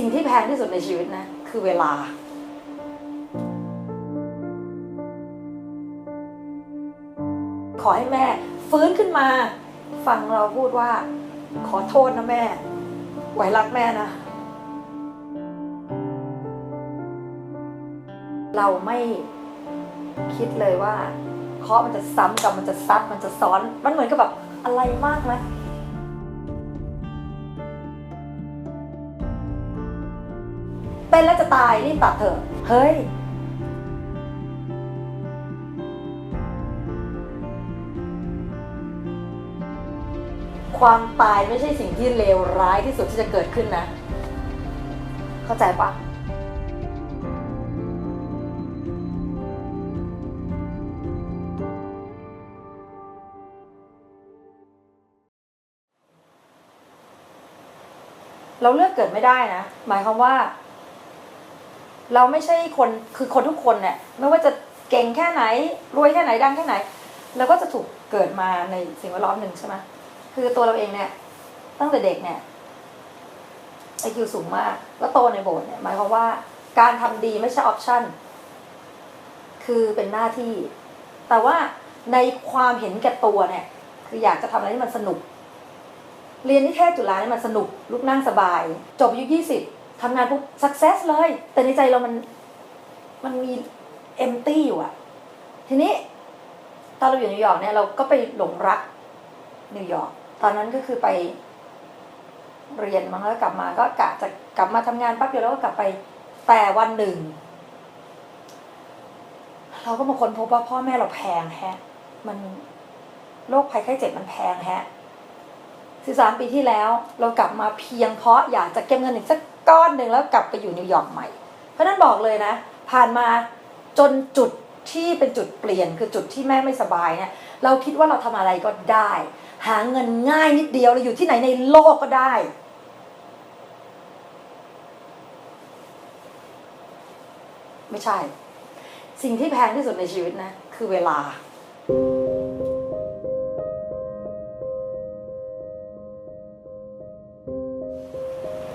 สิ่งที่แพงที่สุดในชีวิตนะ คือเวลา ขอให้แม่ ฟื้นขึ้นมา ฟังเราพูดว่า ขอโทษนะแม่ ไหวรักแม่นะ เราไม่คิดเลยว่าเคาะมันจะซ้ำกับมันจะซัดมันจะซ้อน มันเหมือนกับแบบอะไรมากไหม เป็นแล้วจะตายรีบตัดเถอะ เฮ้ย ความตายไม่ใช่สิ่งที่เลวร้ายที่สุดที่จะเกิดขึ้นนะ เข้าใจปะเราเลือกเกิดไม่ได้นะ หมายความว่า เราไม่ใช่คนคือคนทุกคนเนี่ยไม่ว่าจะเก่งแค่ไหน รวยแค่ไหนดังแค่ไหนเราก็จะถูกเกิดมาในสิ่งแวดล้อมหนึ่งใช่ไหมคือตัวเราเองเนี่ยตั้งแต่เด็กเนี่ยไอคิวสูงมาก แล้วโตในโบสถ์เนี่ยหมายความว่าการทำดีไม่ใช่ออปชั่น คือเป็นหน้าที่ แต่ว่าในความเห็นแก่ตัวเนี่ย คืออยากจะทำอะไรที่มันสนุก เรียนนิเทศจุฬาเนี่ยมันสนุกลุกนั่งสบาย จบอายุยี่สิบ ทำงานปุ๊บสักเซสเลย แต่ในใจเรามันมันมีเอมตี้อยู่อะทีนี้ตอนเราอยู่นิวยอร์กเนี่ยเราก็ไปหลงรักนิวยอร์กตอนนั้นก็คือไปเรียนมั้งแล้วกลับมาก็กะจะกลับมาทำงานแป๊บเดียวแล้วก็กลับไปแต่วันหนึ่ง เราก็มาค้นพบว่าพ่อแม่เราแพงแฮะ มันโรคภัยไข้เจ็บมันแพงแฮะสิบสามปีที่แล้ว เรากลับมาเพียงเพราะอยากจะเก็บเงินอีกสัก ก้อนหนึ่งแล้วกลับไปอยู่นิวยอร์กใหม่ เพราะนั้นบอกเลยนะ ผ่านมาจนจุดที่เป็นจุดเปลี่ยนคือจุดที่แม่ไม่สบายเนี่ยเราคิดว่าเราทำอะไรก็ได้ หาเงินง่ายนิดเดียวเราอยู่ที่ไหนในโลกก็ได้ ไม่ใช่ สิ่งที่แพงที่สุดในชีวิตนะ คือเวลา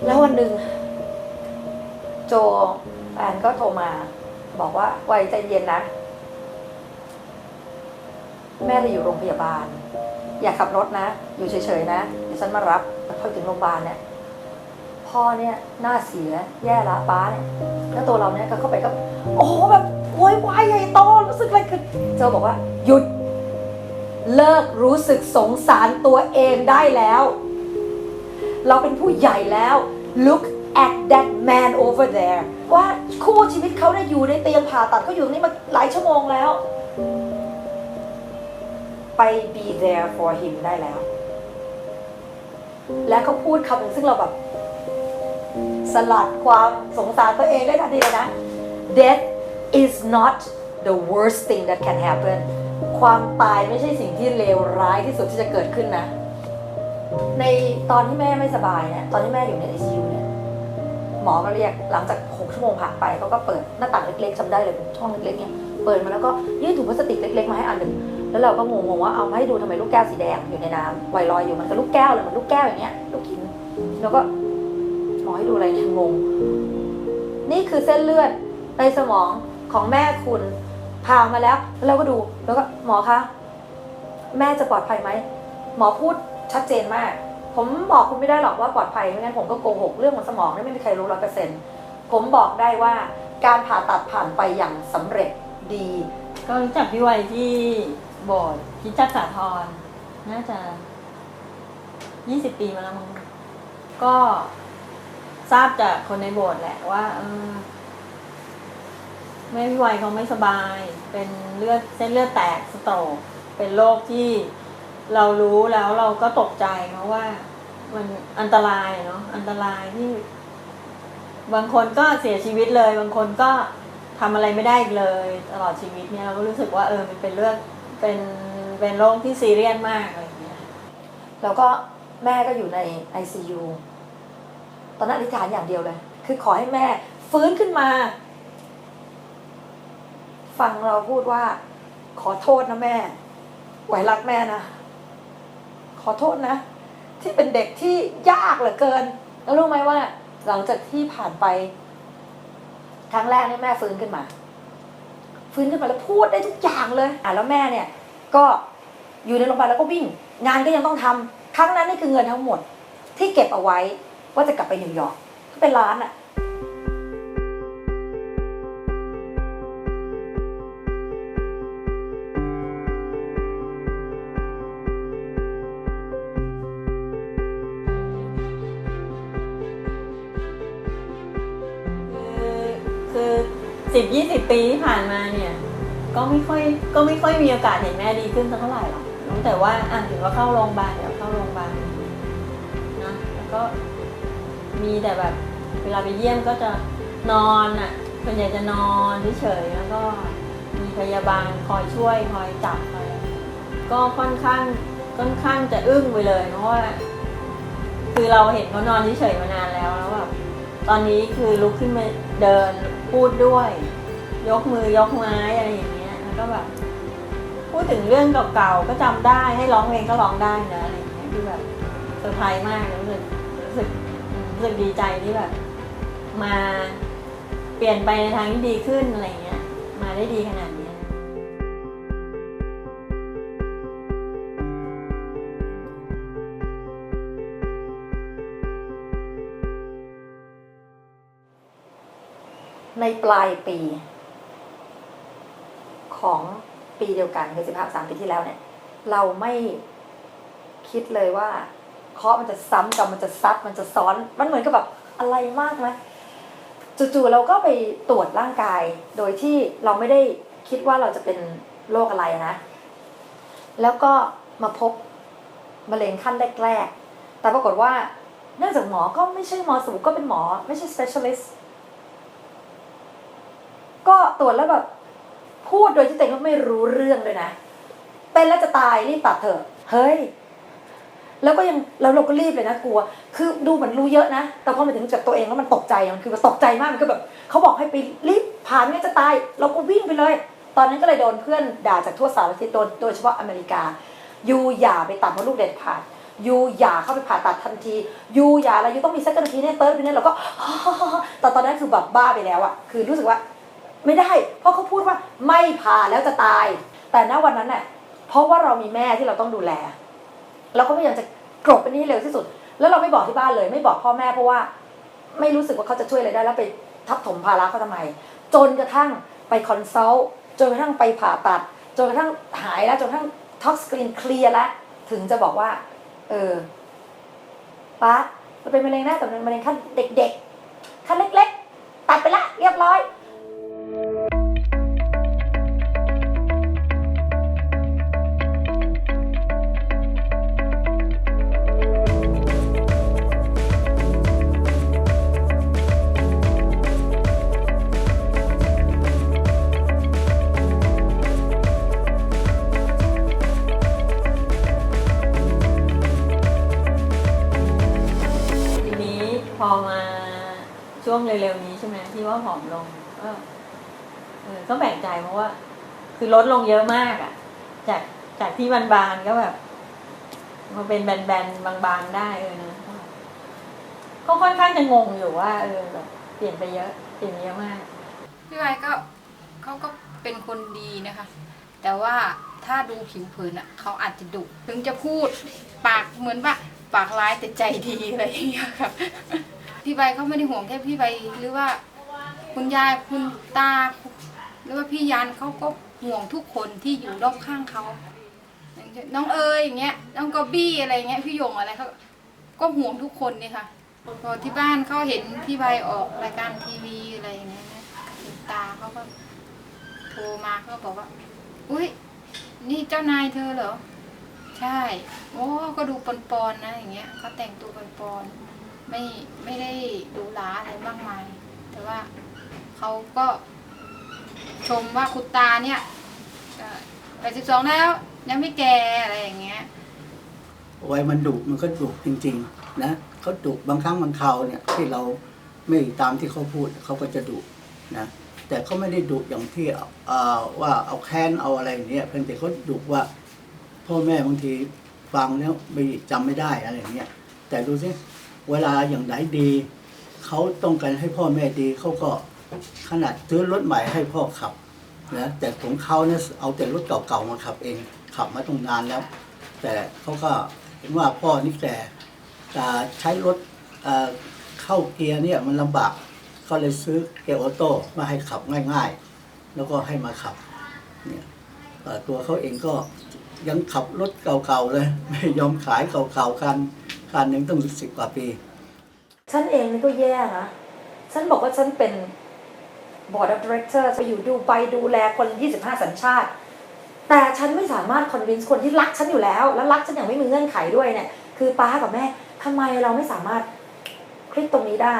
แล้ววันหนึ่ง จแฟนก็โทรมา บอกว่าไว้ใจเย็นนะ แม่จะอยู่โรงพยาบาล อย่าขับรถนะ อยู่เฉยๆนะเดี๋ยวฉันมารับพอถึงโรงพยาบาลเนี่ยพ่อเนี่ยหน้าเสียแย่ละป้าเนี่ยแล้วตัวเราเนี่ยก็เข้าไปก็โอ้โหแบบโวยวายใหญ่โตรู้สึกอะไรคือโจบอกว่า หยุด เลิกรู้สึกสงสารตัวเองได้แล้ว เราเป็นผู้ใหญ่แล้ว look at that man over there ว่าคู่ชีวิตเขาเนี่ยอยู่ในเตียงผ่าตัดเขาอยู่ตรงนี้มาหลายชั่วโมงแล้ว ไป be there for him ได้แล้ว และเขาพูดคำหนึ่งซึ่งเราแบบ สลัดความสงสารตัวเองได้ทันทีเลยนะ death is not the worst thing that can happen ความตายไม่ใช่สิ่งที่เลวร้ายที่สุดที่จะเกิดขึ้นนะ ในตอนที่แม่ไม่สบายเนี่ยตอนที่แม่อยู่ใน ICU เนี่ย หมอมาเรียกหลังจาก 6 ชั่วโมงผ่านไปเขาก็เปิดหน้าต่างเล็กๆจำได้เลยช่องเล็กๆเนี่ยเปิดมาแล้วก็ยื่นถุงพลาสติกเล็กๆมาให้อันหนึ่งแล้วเราก็งงๆว่าเอามาให้ดูทำไมลูกแก้วสีแดงอยู่ในน้ำไวลอยอยู่มันกับลูกแก้วเลยเหมือนลูกแก้วอย่างเงี้ยลูกหินแล้วก็หมอให้ดูอะไรเนี่ยงง นี่คือเส้นเลือดในสมองของแม่คุณผ่ามาแล้วแล้วเราก็ดูแล้วก็หมอคะแม่จะปลอดภัยไหมหมอพูดชัดเจนมาก ผมบอกคุณไม่ได้หรอกว่าปลอดภัยไม่งั้นผมก็โกหกเรื่องของสมองนี่ไม่มีใครรู้ร้อยเปอร์เซ็นต์ผมบอกได้ว่าการผ่าตัดผ่านไปอย่างสำเร็จดี ก็รู้จักพี่วัยที่โบสถ์คิดจักสาธรน่าจะยี่สิบปีมาแล้วมั้งก็ทราบจากคนในโบสถ์แหละว่าเออแม่พี่วัยเขาไม่สบาย เป็นเลือดเส้นเลือดแตกสโตรกเป็นโรคที่ เรารู้แล้วเราก็ตกใจเพราะว่ามันอันตรายเนาะอันตรายที่ บางคนก็เสียชีวิตเลย บางคนก็ทำอะไรไม่ได้อีกเลย ตลอดชีวิตเนี่ยเราก็รู้สึกว่าเออมันเป็นเรื่องเป็นเป็นโรคที่ซีเรียสมากอะไรอย่างเงี้ยแล้วก็แม่ก็อยู่ใน ICU ตอนนั้นอธิษฐานอย่างเดียวเลย คือขอให้แม่ฟื้นขึ้นมา ฟังเราพูดว่า ขอโทษนะแม่ไหวรักแม่นะ ขอโทษนะ ที่เป็นเด็กที่ยากเหลือเกิน แล้วรู้ไหมว่า หลังจากที่ผ่านไปครั้งแรกเนี่ยแม่ฟื้นขึ้นมา ฟื้นขึ้นมาแล้วพูดได้ทุกอย่างเลยอะแล้วแม่เนี่ย ก็อยู่ในโรงพยาบาลแล้วก็วิ่ง งานก็ยังต้องทำครั้งนั้นนี่คือเงินทั้งหมด ที่เก็บเอาไว้ว่าจะกลับไปนิวยอร์กก็เป็นล้านอะ สิบยี่สิบปีที่ผ่านมาเนี่ย ก็ไม่ค่อยก็ไม่ค่อยมีโอกาสเห็นแม่ดีขึ้นสักเท่าไหร่หรอกตั้งแต่ว่าอะถึงว่าเข้าโรงพยาบาลเดี๋ยวเข้าโรงพยาบาลนะแล้วก็มีแต่แบบ เวลาไปเยี่ยมก็จะนอนอะส่วนใหญ่จะนอนเฉยๆแล้วก็มีพยาบาลคอยช่วยคอยจับคอยก็ค่อนข้างค่อนข้างจะอึ้งไปเลยเพราะว่าคือเราเห็นเขานอนเฉยๆมานานแล้วแล้วแบบตอนนี้คือลุกขึ้นมา เดินพูดด้วย ยกมือยกไม้อะไรอย่างเงี้ยแล้วก็แบบพูดถึงเรื่องเก่าๆก็จำได้ให้ร้องเพลงก็ร้องได้นะอะไรอย่างเงี้ยคือแบบเซอร์ไพรส์มากรู้สึกรู้สึกรู้สึกดีใจที่แบบ มาเปลี่ยนไปในทางที่ดีขึ้นอะไรเงี้ย มาได้ดีขนาดนี้ ในปลายปี ของปีเดียวกันคือสิบห้าสามปีที่แล้วเนี่ย เราไม่คิดเลยว่าเคาะมันจะซ้ำกับมันจะซัดมันจะซ้อน มันเหมือนกับแบบอะไรมากไหมจู่ๆเราก็ไปตรวจร่างกาย โดยที่เราไม่ได้คิดว่าเราจะเป็นโรคอะไรนะ แล้วก็มาพบมะเร็งขั้นแรก ๆ แต่ปรากฏว่าเนื่องจากหมอก็ไม่ใช่หมอสูก็เป็นหมอ ไม่ใช่ specialist ก็ตรวจแล้วแบบพูดโดยที่ตัวเองก็ไม่รู้เรื่องเลยนะ เป็นแล้วจะตายรีบตัดเถอะ เฮ้ย แล้วก็ยังแล้วเราก็รีบเลยนะกลัว คือดูเหมือนรู้เยอะนะ แต่พอมาถึงจากตัวเองแล้วมันตกใจ มันคือตกใจมาก มันคือแบบเขาบอกให้ไปรีบผ่านไม่งั้นจะตาย เราก็วิ่งไปเลย ตอนนั้นก็เลยโดนเพื่อนด่าจากทั่วสารทิศโดนโดยเฉพาะอเมริกา ยูอย่าไปตัดมดลูกเด็ดขาดยูอย่าเข้าไปผ่าตัดทันทียูอย่าอะไรยูต้องมีสักนาทีเนี่ยเติร์ดไปเนี่ยเราก็แต่ตอนนั้นคือแบบบ้าไปแล้วอะคือรู้สึกว่า ไม่ได้ เพราะเขาพูดว่าไม่ผ่าแล้วจะตาย แต่ณวันนั้นเน่ะเพราะว่าเรามีแม่ที่เราต้องดูแล เราก็พยายามจะกลบไปนี่เร็วที่สุด แล้วเราไม่บอกที่บ้านเลย ไม่บอกพ่อแม่เพราะว่า ไม่รู้สึกว่าเขาจะช่วยอะไรได้ แล้วไปทับถมภาระเขาทำไม จนกระทั่งไปคอนซัลท์จนกระทั่งไปผ่าตัด จนกระทั่งหายแล้วจนกระทั่งท็อกสกรีนเคลียร์แล้วถึงจะบอกว่า เออป้าเราเป็นมะเร็งหน้าแต่เป็นมะเร็งขั้นเด็ก ๆ ขั้นเล็ก ๆ ตัดไปละ เรียบร้อย ช่วงเร็วๆนี้ใช่ไหมที่ว่าผอมลงก็เออก็แปลกใจเพราะว่า คือลดลงเยอะมากอะ่ะ จากจากที่บานๆก็แบบมาเป็นแบนๆบางๆได้เออนะก็ค่อนข้างจะงงอยู่ว่า เออแบบเปลี่ยนไปเยอะ เปลี่ยนเยอะมากพี่วายก็เขาก็เป็นคนดีนะคะ แต่ว่าถ้าดูผิวเผินอะเขาอาจจะดุถึงจะพูด ปากเหมือนว่า ปากร้ายแต่ใจดีอะไรอย่างเงี้ยครับ พี่ใบเขาไม่ได้ห่วงแค่พี่ใบหรือว่าคุณยายคุณตา หรือว่าพี่ยันเขาก็ห่วงทุกคนที่อยู่รอบข้างเขาน้องเอ๋ยอย่างเงี้ยน้องกอบบี้อะไรเงี้ยพี่ยงอะไรเขาก็ห่วงทุกคนเนี่ยค่ะพอที่บ้านเขาเห็นพี่ใบออกรายการทีวีอะไรอย่างเงี้ยคุณตาเขาก็โทรมาเขาบอกว่า อุ้ยนี่เจ้านายเธอเหรอ ใช่ โอ้ ก็ดูปนๆนะอย่างเงี้ยเขาแต่งตัวปนๆ ไม่ไม่ได้หรูหราอะไรมากมาย แต่ว่าเขาก็ชมว่าคุณตาเนี่ยแปดสิบสองแล้ว ยังไม่แก่อะไรอย่างเงี้ยวัยมันดุมันก็ดุจริง ๆ นะเขาดุบางครั้งบางคราวเนี่ยที่เราไม่ตามที่เขาพูดเขาก็จะดุนะแต่เขาไม่ได้ดุอย่างที่เอ่อว่าเอาแค้นเอาอะไรเนี่ยเพียงแต่เขาดุว่าพ่อแม่บางทีฟังแล้วไม่จำไม่ได้อะไรอย่างเงี้ยแต่ดูสิ เวลาอย่างไหนดี เขาต้องการให้พ่อแม่ดีเขาก็ขนาดซื้อรถใหม่ให้พ่อขับนะแต่ของเขาเนี่ยเอาแต่รถเก่าๆมาขับเอง ขับมาตั้งนานแล้ว แต่เขาก็เห็นว่าพ่อนี่แก่แต่ใช้รถเข้าเกียร์เนี่ยมันลำบากเขาเลยซื้อเกียร์ออโต้มาให้ขับง่าย ๆ แล้วก็ให้มาขับเนี่ยตัวเขาเองก็ยังขับรถเก่าๆเลย ไม่ยอมขายเก่าๆคัน คันหนึ่งต้องสิบกว่าปี ฉันเองนี่ก็แย่นะ ฉันบอกว่าฉันเป็น board of director ไปอยู่ดูไปดูแลคน 25 สัญชาติ แต่ฉันไม่สามารถ convince คนที่รักฉันอยู่แล้ว แล้วรักฉันอย่างไม่มีเงื่อนไขด้วยเนี่ย คือป้ากับแม่ทำไมเราไม่สามารถคลิกตรงนี้ได้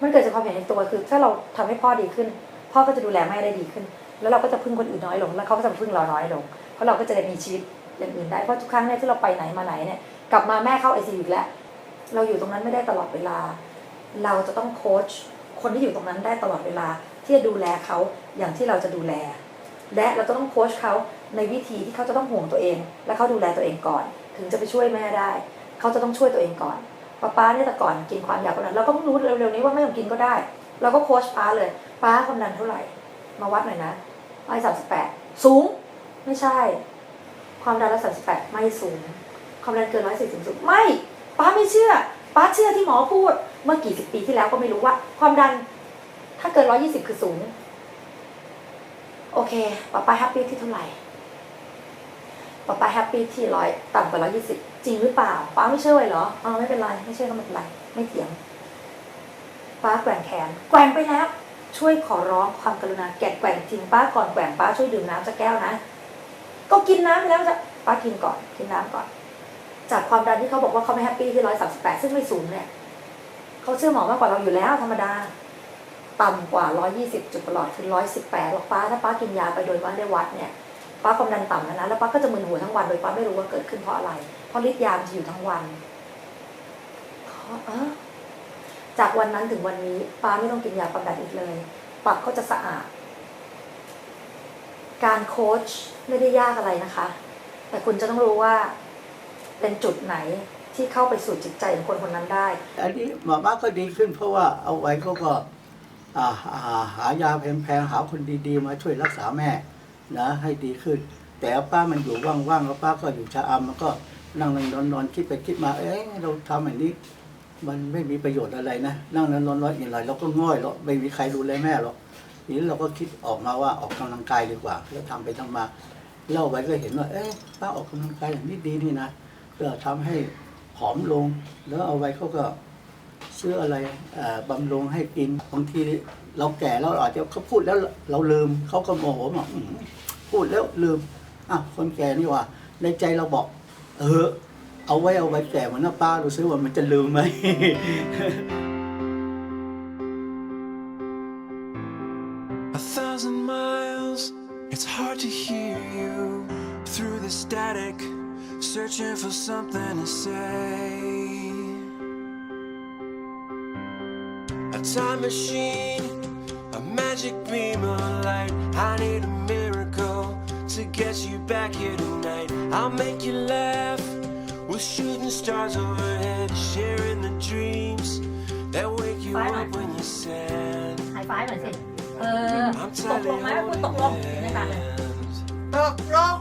มันเกิดจากความเห็นในตัวคือ ถ้าเราทำให้พ่อดีขึ้น พ่อก็จะดูแลแม่ได้ดีขึ้น แล้วเราก็จะพึ่งคนอื่นน้อยลง แล้วเขาก็จะพึ่งเราน้อยลง เพราะเราก็จะได้มีชีวิต อย่างอื่นได้เพราะทุกครั้งเนี่ยที่เราไปไหนมาไหนเนี่ยกลับมาแม่เข้าไอซีอีกแล้ว เราอยู่ตรงนั้นไม่ได้ตลอดเวลา เราจะต้องโค้ชคนที่อยู่ตรงนั้นได้ตลอดเวลาที่จะดูแลเขาอย่างที่เราจะดูแล และเราจะต้องโค้ชเขาในวิธีที่เขาจะต้องห่วงตัวเอง และเขาดูแลตัวเองก่อน ถึงจะไปช่วยแม่ได้ เขาจะต้องช่วยตัวเองก่อนป้าป้าเนี่ยแต่ก่อนกินความอยากคนนั้นเราก็เพิ่งรู้เร็วๆนี้ว่าไม่ต้องกินก็ได้ เราก็โค้ชป้าเลย ป้าความดันเท่าไหร่ มาวัดหน่อยนะร้อยสามสิบแปดสูง ไม่ใช่ ความดันร้อยสามสิบแปดไม่สูง ความดันเกินร้อยสี่สิบสูงไม่ป้าไม่เชื่อป้าเชื่อที่หมอพูด เมื่อกี่สิบปีที่แล้วก็ไม่รู้ว่า ความดัน ถ้าเกินร้อยี่สิบคือสูง โอเคป้าป้าแฮปปี้ที่เท่าไหร่ป้าป้าแฮปปี้ที่ร้อยต่ำกว่าร้อยี่สิบจริงหรือเปล่าป้าไม่เชื่อเลยเหรออ๋อไม่เป็นไรไม่เชื่อก็ไม่เป็นไรไม่เถียงป้าแกว่งแขนแกว่งไปแล้วช่วยขอร้องความกรุณาแกะแกว่งจริงป้าก่อนแกว่งป้าช่วยดื่มน้ำสักแก้วนะ ก็กินน้ำไปแล้วจะป้ากินก่อนกินน้ำก่อน จากความดันที่เขาบอกว่าเขาไม่แฮปปี้ที่ร้อยสามสิบแปดซึ่งไม่สูงเนี่ยเขาเชื่อหมอมากกว่าเราอยู่แล้วธรรมดา ต่ำกว่าร้อยี่สิบจุดประหลอดคือร้อยสิบแปดหรอกป้าถ้าป้ากินยาไปโดยไม่ได้วัดเนี่ยป้าความดันต่ำแล้วนะแล้วป้าก็จะมึนหัวทั้งวันโดยป้าไม่รู้ว่าเกิดขึ้นเพราะอะไร เพราะฤทธิ์ยามันจะอยู่ทั้งวันจากวันนั้นถึงวันนี้ป้าไม่ต้องกินยาความดันอีกเลยปากก็จะสะอาด การโค้ชไม่ได้ยากอะไรนะคะ แต่คุณจะต้องรู้ว่าเป็นจุดไหนที่เข้าไปสู่จิตใจของคนคนนั้นได้ อันนี้หมาม่าก็ดีขึ้นเพราะว่าเอาไว้เขาก็หายาแพงๆหาคนดีๆ มาช่วยรักษาแม่นะให้ดีขึ้น แต่ป้ามันอยู่ว่างๆแล้วป้าก็อยู่ชะอำมันก็นั่งนั่งนอนนอนคิดไปคิดมา เอ๊ะเราทำแบบนี้ มันไม่มีประโยชน์อะไรนะ นั่งนั่งนอนนอนอย่างไรเราก็ง่อยแล้วไม่มีใครดูแลแม่หรอก ทีนี้เราก็คิดออกมาว่าออกกำลังกายดีกว่า แล้วทำไปทำมาเล่าไว้ก็เห็นว่า เอ๊ะป้าออกกำลังกายอย่างนี้ดีนี่นะก็ทำให้ผอมลง แล้วเอาไว้เขาก็ซื้ออะไรเอ่อบำรุงให้กินบางทีเราแก่แล้วอาจจะเขาพูดแล้วเราลืมเขาก็โมโหบอกพูดแล้วลืมอะคนแก่นี่ว่า ในใจเราบอก เออ เอาไว้เอาไว้แก่เหมือนน้าป้าดูซิว่ามันจะลืมไหม It's hard to hear you through the static, searching for something to say. A time machine, a magic beam of light. I need a miracle to get you back here tonight. I'll make you laugh with shooting stars overhead, sharing the dreams that wake you up when you're sad. High five, I think. เออ I'm ตกลงไหมว่าคุณตกลงในการเลยตกลง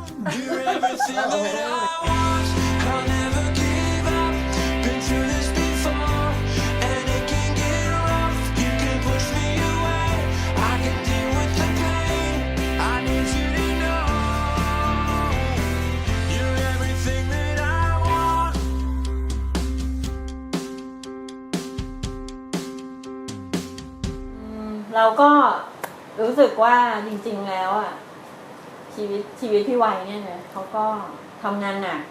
เราก็รู้สึกว่าจริง ๆแล้วอะชีวิตชีวิตพี่วัยเนี่ยนะเขาก็ทำงานหนัก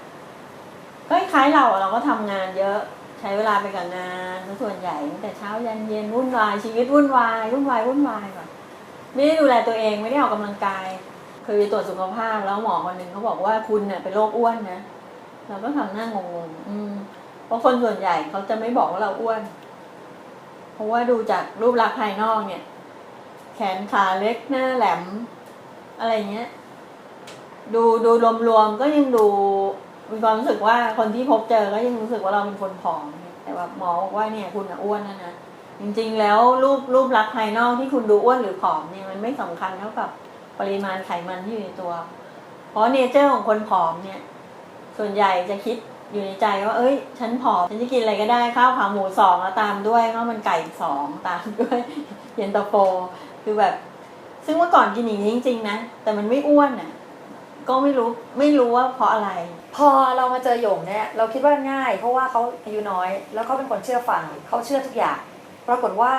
ก็คล้ายเราเราก็ทำงานเยอะใช้เวลาไปกับงานส่วนใหญ่ตั้งแต่เช้ายันเย็นวุ่นวายชีวิตวุ่นวายวุ่นวายวุ่นวายก่อนไม่ได้ดูแลตัวเองไม่ได้ออกกำลังกายเคยไปตรวจสุขภาพแล้วหมอคนหนึ่งเขาบอกว่าคุณเนี่ยเป็นโรคอ้วนนะเราก็ทำหน้างงๆอืมเพราะคนส่วนใหญ่เขาจะไม่บอกว่าเราอ้วน เพราะว่าดูจากรูปลักษณ์ภายนอกเนี่ย ขนขาเล็กหน้าแหลม อะไรเงี้ย ดูดูรวมๆก็ยังดูมีความรู้สึกว่าคนที่พบเจอก็ยังรู้สึกว่าเราเป็นคนผอม แต่ว่าหมอบอกว่าเนี่ยคุณอ้วนแล้วนะจริงๆแล้วรูปรูปลักษณ์ภายนอกที่คุณดูอ้วนหรือผอมเนี่ยมันไม่สำคัญเท่ากับปริมาณไขมันที่อยู่ในตัว เพราะเนเจอร์ของคนผอมเนี่ย ส่วนใหญ่จะคิดอยู่ในใจว่า เอ้ย ฉันผอม ฉันจะกินอะไรก็ได้ข้าวขาหมูสองแล้วตามด้วยข้าวมันไก่สองตามด้วยเย็นตาโฟ คือแบบ ซึ่งเมื่อก่อนกินอย่างนี้จริง ๆ นะ แต่มันไม่อ้วนอะ ก็ไม่รู้ไม่รู้ว่าเพราะอะไร พอเรามาเจอหยงเนี่ยเราคิดว่าง่าย เพราะว่าเขาอายุน้อย แล้วเขาเป็นคนเชื่อฟังเขาเชื่อทุกอย่างปรากฏว่า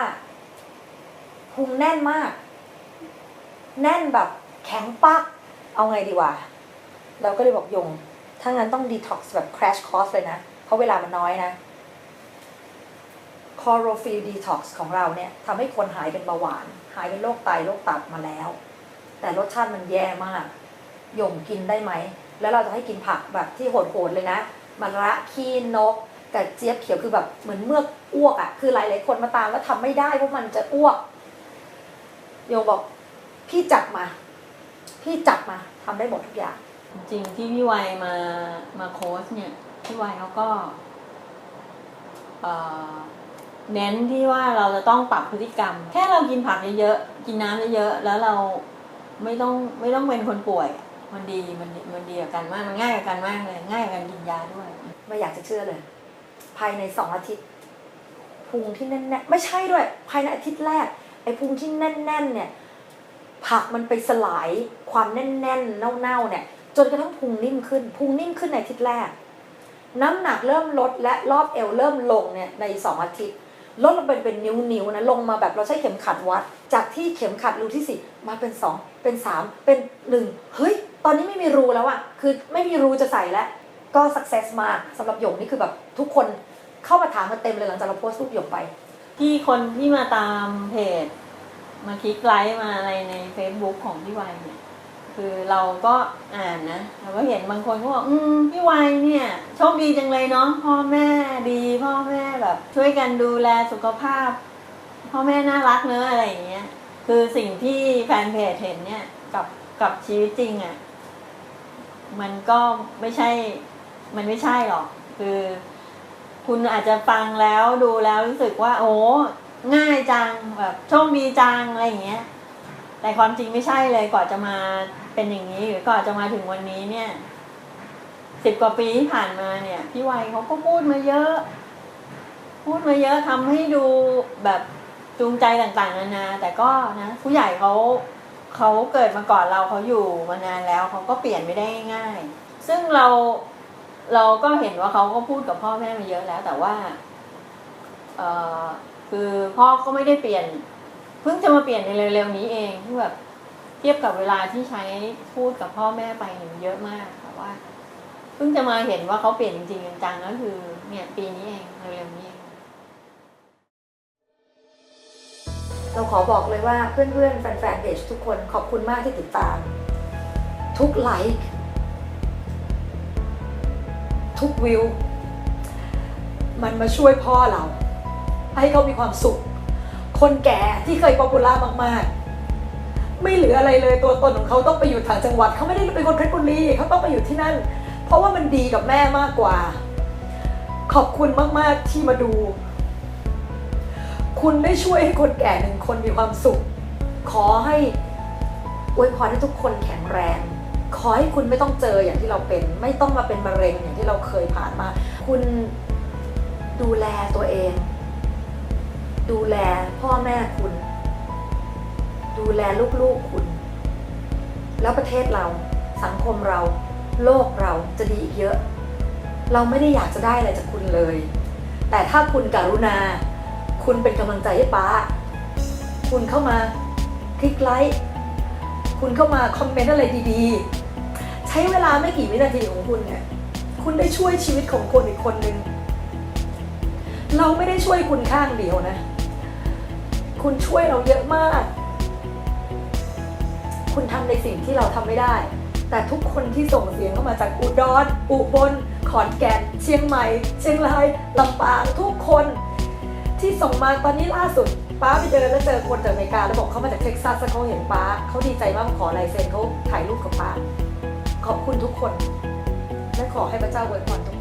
พุงแน่นมาก แน่นแบบแข็งปัก เอาไงดีวะเราก็เลยบอกหยงถ้างั้นต้องดีท็อกซ์แบบ crash course เลยนะ เพราะเวลามันน้อยนะ c h l o r o p h y l l detox ของเราเนี่ยทำให้คนหายเป็นเบาหวาน หายเป็นโรคไตโรคตับมาแล้ว แต่รสชาติมันแย่มากยงกินได้ไหม แล้วเราจะให้กินผักแบบที่โหดๆเลยนะมะระขี้นกกระเจี๊ยบเขียวคือแบบเหมือนเมือกอ้วกอะ่ะ คือหลายๆคนมาตามแล้วทำไม่ได้เพราะมันจะอ้วกโยงบอกพี่จับมา พี่จับมาทำได้หมดทุกอย่าง จริงที่พี่วัยมามาโค้ชเนี่ยพี่วัยเขาก็ เอ่อ เน้นที่ว่าเราจะต้องปรับพฤติกรรม แค่เรากินผักเยอะๆกินน้ำเยอะๆแล้วเราไม่ต้องไม่ต้องเป็นคนป่วย มันดีมันดีมันดีกับกันมากมันง่ายกับกันมากเลยง่ายกับการกินยาด้วย ไม่อยากจะเชื่อเลย ภายในสองอาทิตย์พุงที่แน่นๆไม่ใช่ด้วย ภายในอาทิตย์แรกไอ้พุงที่แน่นๆเนี่ย ผักมันไปสลายความแน่นๆเน่าๆเนี่ย จนกระทั่งพุงนิ่มขึ้น พุงนิ่มขึ้นในอาทิตย์แรก น้ำหนักเริ่มลดและรอบเอวเริ่มลงเนี่ยในสองอาทิตย์ ลดลงเป็นเป็นนิ้วๆนะลงมาแบบเราใช้เข็มขัดวัด จากที่เข็มขัดรูที่สี่มาเป็นสองเป็นสามเป็นหนึ่งเฮ้ย ตอนนี้ไม่มีรูแล้วอะคือไม่มีรูจะใส่แล้ว ก็สักเซสมากสำหรับหยงนี่คือแบบทุกคนเข้ามาถามมาเต็มเลยหลังจากเราโพสต์รูปหยงไป ที่คนที่มาตามเพจ มาคลิกไลค์มาอะไรใน Facebook ของพี่วัยเนี่ย คือเราก็อ่านนะเราก็เห็นบางคนก็บอกอืมพี่วัยเนี่ยโชคดีจังเลยเนาะพ่อแม่ดีพ่อแม่แบบ ช่วยกันดูแลสุขภาพ พ่อแม่น่ารักเนอะอะไรอย่างเงี้ย คือสิ่งที่แฟนเพจเห็นเนี่ยกับกับชีวิตจริงอะ่ะมันก็ไม่ใช่ มันไม่ใช่หรอก คือ คุณอาจจะฟังแล้วดูแล้วรู้สึกว่า โอ้ง่ายจังแบบโชคดีจังอะไรอย่างเงี้ย แต่ความจริงไม่ใช่เลยกว่อนจะมา เป็นอย่างนี้หรือก่อนจะมาถึงวันนี้เนี่ยสิบกว่าปีที่ผ่านมาเนี่ย พี่วัยเขาก็พูดมาเยอะ พูดมาเยอะทำให้ดูแบบจูงใจต่างๆนานา แต่ก็นะ ผู้ใหญ่เขาเขาเกิดมาก่อนเราเขาอยู่มานานแล้วเขาก็เปลี่ยนไม่ได้ง่าย ซึ่งเราเราก็เห็นว่าเขาก็พูดกับพ่อแม่มาเยอะแล้ว แต่ว่าเออคือพ่อก็ไม่ได้เปลี่ยน เพิ่งจะมาเปลี่ยนในเร็วๆนี้เองที่แบบ เทียบกับเวลาที่ใช้พูดกับพ่อแม่ไปเนี่ยมันเยอะมากแต่ว่าเพิ่งจะมาเห็นว่าเขาเปลี่ยนจริงๆจังก็คือ เนี่ยปีนี้เองเร็วๆนี้เองเราขอบอกเลยว่าเพื่อนๆ แฟนๆเพจทุกคนขอบคุณมากที่ติดตาม ทุกไลค์ทุกวิว มันมาช่วยพ่อเรา ให้เขามีความสุข คนแก่ที่เคยป๊อปปูล่ามากๆ ไม่เหลืออะไรเลยตัวตนของเขาต้องไปอยู่ต่างจังหวัดเขาไม่ได้เป็นคนเพชรบุรีเขาต้องไปอยู่ที่นั่น เพราะว่ามันดีกับแม่มากกว่า ขอบคุณมากๆที่มาดู คุณได้ช่วยให้คนแก่หนึ่งคนมีความสุข ขอให้อวยพรให้ทุกคนแข็งแรง ขอให้คุณไม่ต้องเจออย่างที่เราเป็น ไม่ต้องมาเป็นมะเร็งอย่างที่เราเคยผ่านมา คุณดูแลตัวเอง ดูแลพ่อแม่คุณ ดูแลลูกๆคุณ แล้วประเทศเราสังคมเรา โลกเราจะดีอีกเยอะ เราไม่ได้อยากจะได้อะไรจากคุณเลย แต่ถ้าคุณกรุณา คุณเป็นกำลังใจให้ป้า คุณเข้ามาคลิกไลค์คุณเข้ามาคอมเมนต์อะไรดีๆ ใช้เวลาไม่กี่วินาทีของคุณเนี่ยคุณได้ช่วยชีวิตของคนอีกคนหนึ่งเราไม่ได้ช่วยคุณข้างเดียวนะ คุณช่วยเราเยอะมาก คุณทำในสิ่งที่เราทำไม่ได้ แต่ทุกคนที่ส่งเสียงเข้ามาจากอุดรอุบล ขอนแก่น เชียงใหม่ เชียงรายลำปางทุกคนที่ส่งมาตอนนี้ล่าสุดป้าไปเจอแล้วเจอคนจากอเมริกาแล้วบอกเขามาจากเท็กซัสเขาเห็นป้าเขาดีใจมากขอลายเซ็นเขาถ่ายรูปกับป้า ขอบคุณทุกคน และขอให้พระเจ้าอวยพรทุกคน